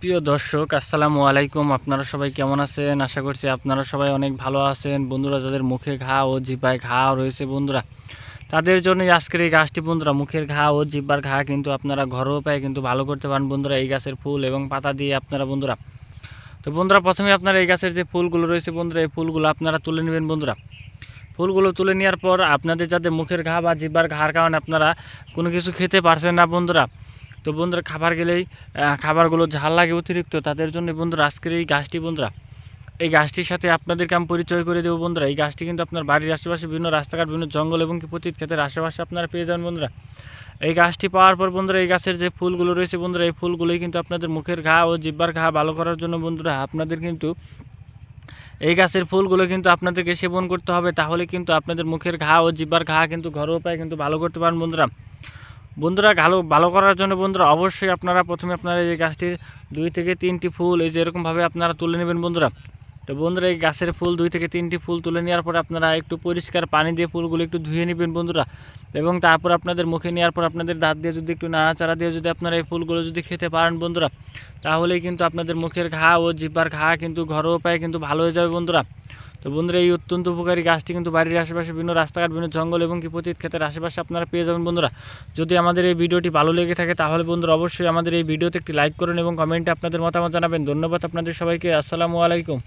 প্রিয় দর্শক, আসসালামু আলাইকুম। আপনারা সবাই কেমন আছেন? আশা করছি আপনারা সবাই অনেক ভালো আছেন। বন্ধুরা, যাদের মুখে ঘা ও জিপায় ঘা রয়েছে বন্ধুরা, তাদের জন্য আজকের এই গাছটি বন্ধুরা, মুখের ঘা ও জিব্বার ঘা কিন্তু আপনারা ঘরোয়া উপায়ে কিন্তু ভালো করতে পারেন বন্ধুরা, এই গাছের ফুল এবং পাতা দিয়ে আপনারা বন্ধুরা। তো বন্ধুরা, প্রথমে আপনারা এই গাছের যে ফুলগুলো রয়েছে বন্ধুরা, এই ফুলগুলো আপনারা তুলে নেবেন বন্ধুরা। ফুলগুলো তুলে নেওয়ার পর আপনাদের যাদের মুখের ঘা বা জিব্বার ঘার কারণে আপনারা কোনো কিছু খেতে পারছেন না বন্ধুরা তো বন্ধুরা, খাবার গেলেই খাবারগুলো ঝাল লাগে অতিরিক্ত, তাদের জন্য বন্ধুরা আজকের এই গাছটি বন্ধুরা, এই গাছটির সাথে আপনাদেরকে আমি পরিচয় করে দেবো বন্ধুরা। এই গাছটি কিন্তু আপনার বাড়ির আশেপাশে বিভিন্ন রাস্তাঘাট, বিভিন্ন জঙ্গল এবং কি পতিত ক্ষেতের আশেপাশে আপনারা পেয়ে যাবেন বন্ধুরা। এই গাছটি পাওয়ার পর বন্ধুরা, এই গাছের যে ফুলগুলো রয়েছে বন্ধুরা, এই ফুলগুলোই কিন্তু আপনাদের মুখের ঘা ও জিব্বার ঘা ভালো করার জন্য বন্ধুরা, আপনাদের কিন্তু এই গাছের ফুলগুলো কিন্তু আপনাদেরকে সেবন করতে হবে। তাহলে কিন্তু আপনাদের মুখের ঘা ও জিব্বার ঘা কিন্তু ঘরোয়া উপায়ে কিন্তু ভালো করতে পারেন বন্ধুরা। বন্ধুরা, ভালো ভালো করার জন্য বন্ধুরা অবশ্যই আপনারা প্রথমে আপনারা এই গাছটির দুই থেকে তিনটি ফুল এই যে এরকমভাবে আপনারা তুলে নেবেন বন্ধুরা। তো বন্ধুরা, এই গাছের ফুল দুই থেকে তিনটি ফুল তুলে নেওয়ার পর আপনারা একটু পরিষ্কার পানি দিয়ে ফুলগুলো একটু ধুয়ে নেবেন বন্ধুরা। এবং তারপর আপনাদের মুখে নেওয়ার পর আপনাদের দাঁত দিয়ে যদি একটু নাড়াচাড়া দিয়ে যদি আপনারা এই ফুলগুলো যদি খেতে পারেন বন্ধুরা, তাহলেই কিন্তু আপনাদের মুখের ঘা ও জিব্বার ঘা কিন্তু ঘরোয়া উপায়ে কিন্তু ভালো হয়ে যাবে বন্ধুরা। তো বন্ধুরা, এই অত্যন্ত উপকারী গাছটি কিন্তু বাড়ির আশেপাশে বিভিন্ন রাস্তাঘাট, বিভিন্ন জঙ্গল এবং কি পতিত ক্ষেতের আশেপাশে আপনারা পেয়ে যাবেন বন্ধুরা। যদি আমাদের এই ভিডিওটি ভালো লেগে থাকে, তাহলে বন্ধুরা অবশ্যই আমাদের এই ভিডিওতে একটি লাইক করুন এবং কমেন্টে আপনাদের মতামত জানাবেন। ধন্যবাদ আপনাদের সবাইকে। আসসালামু আলাইকুম।